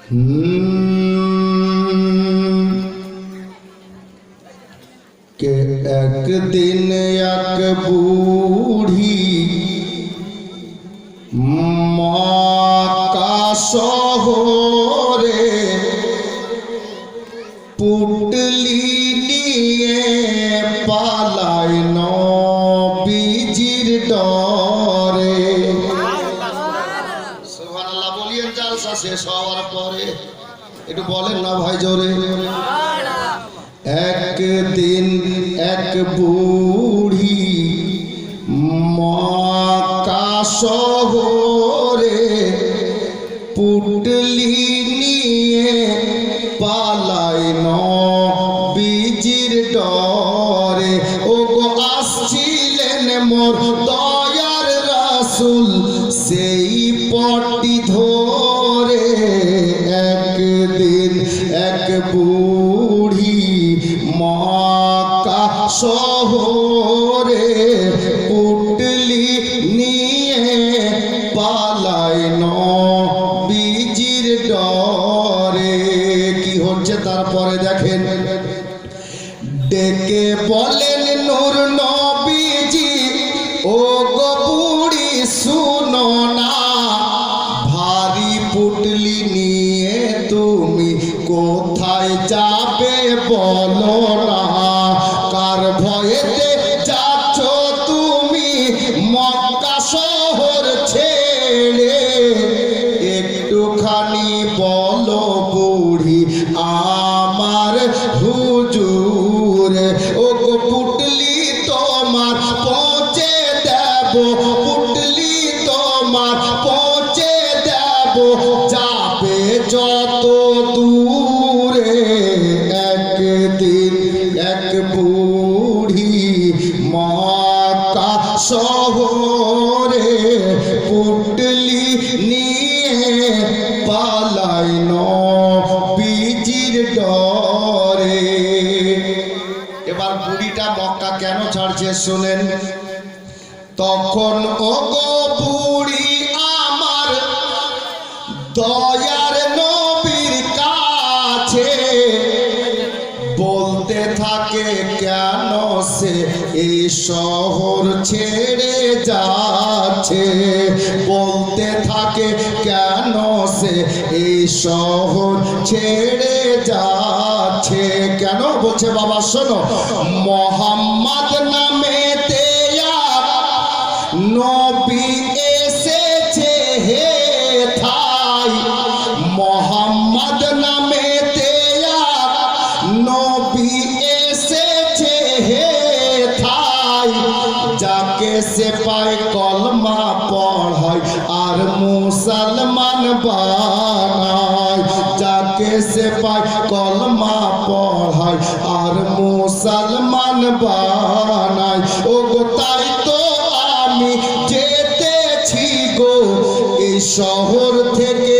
হুম, কে একদিন এক বুড়ি মক্কা শহরে পুটলি জালসা শেষ হওয়ার পরে একটু বলেন না ভাই জোরে। একদিন এক বুড়ি মক্কা শহরে পুটলি নিয়ে পালায় নবীজির ডরে। ও গো আসছিলেন মোর দয়ার রাসূল, সেই পটি ধরে নবীজির ডরে। এবার বুড়িটা মক্কা কেন ছাড়ছে শোনেন। তখন ও গো বুড়ি আমার দয়ার বলতে থাকে কেন সে? এই শহর ছেড়ে যাচ্ছে। বলতে থাকে কেন সে? এই শহর ছেড়ে যাচ্ছে। কেন বলছে বাবা, শোনো। মোহাম্মদ নামে নবী এসেছে হে যাকে সে পায় কলমা পড়ায়, আর মুসলমান বানায়। যাকে সেপাই কলমা পড়ায়, আর মুসলমান বানায়। ও গো তাই তো আমি যেতেছি গো। এই শহর থেকে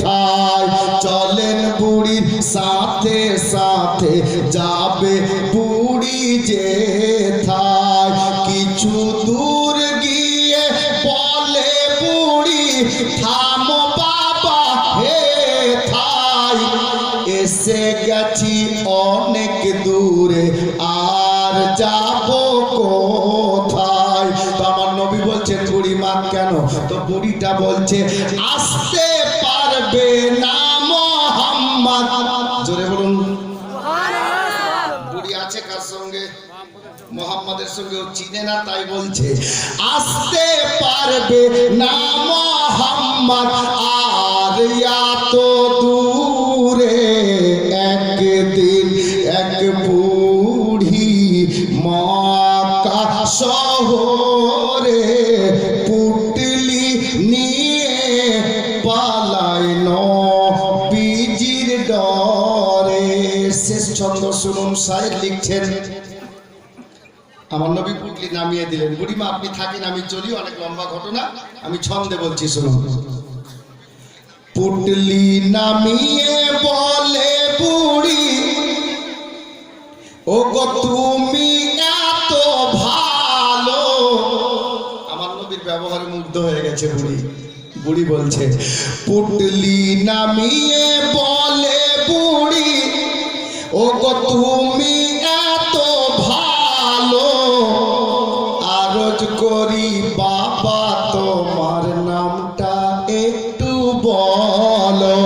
ঠায় চলেন বুড়ির সাথে সাথে যাবে বুড়ি যে থায় কিছু দূর গিয়ে বলে, বুড়ি, থামো বাবা, হে থাই এসে গেছি অনেক দূরে বুড়িটা বলছে, আসতে পারবে না মোহাম্মদ। জোরে বলুন। বুড়ি আছে কার সঙ্গে? মোহাম্মদের সঙ্গে ও চিনে না, তাই বলছে, আসতে পারবে না মোহাম্মদ। আর এত দূরে একদিন এক বুড়ি মক্কা শহরে লিখছেন, আমার নবী পুটলি নামিয়ে দিলেন। বুড়িমা, আপনি থাকেন, আমি চলি, অনেক লম্বা ঘটনা, আমি ছন্দে বলছি, শুনুন। পুটলি নামিয়ে বলে বুড়ি ও গো তুমি এত ভালো। আমার নবীর ব্যবহারে মুগ্ধ হয়ে গেছে বুড়ি। বুড়ি বলছে, পুটলি নামিয়ে বলে বুড়ি ও তুমি এত ভালো, আরজ করি বাবা তোমার নামটা একটু বলো।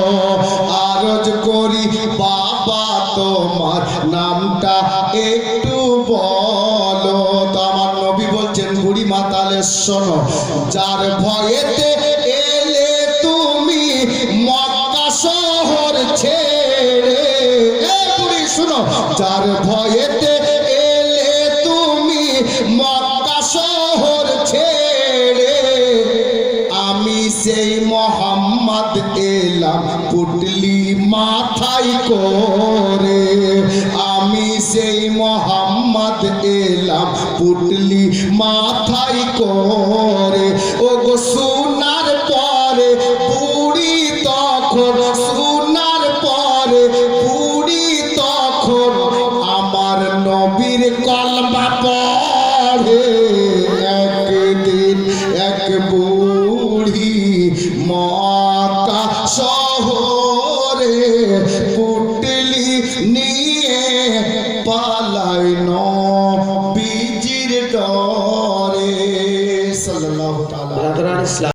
আরজ করি বাবা তোমার নামটা একটু বলো। তো আমার নবী বলছেন, বুড়ি মাতালে শোনো, যার ভয়েতে যার ভয়েতে এলে তুমি মক্কা শহর ছেড়ে। আমি সেই মোহাম্মদ এলাম পুটলি মাথায় করে। আমি সেই মোহাম্মদ এলাম পুটলি মাথায় করে। ও গো সোনার পরে বুড়ি তখন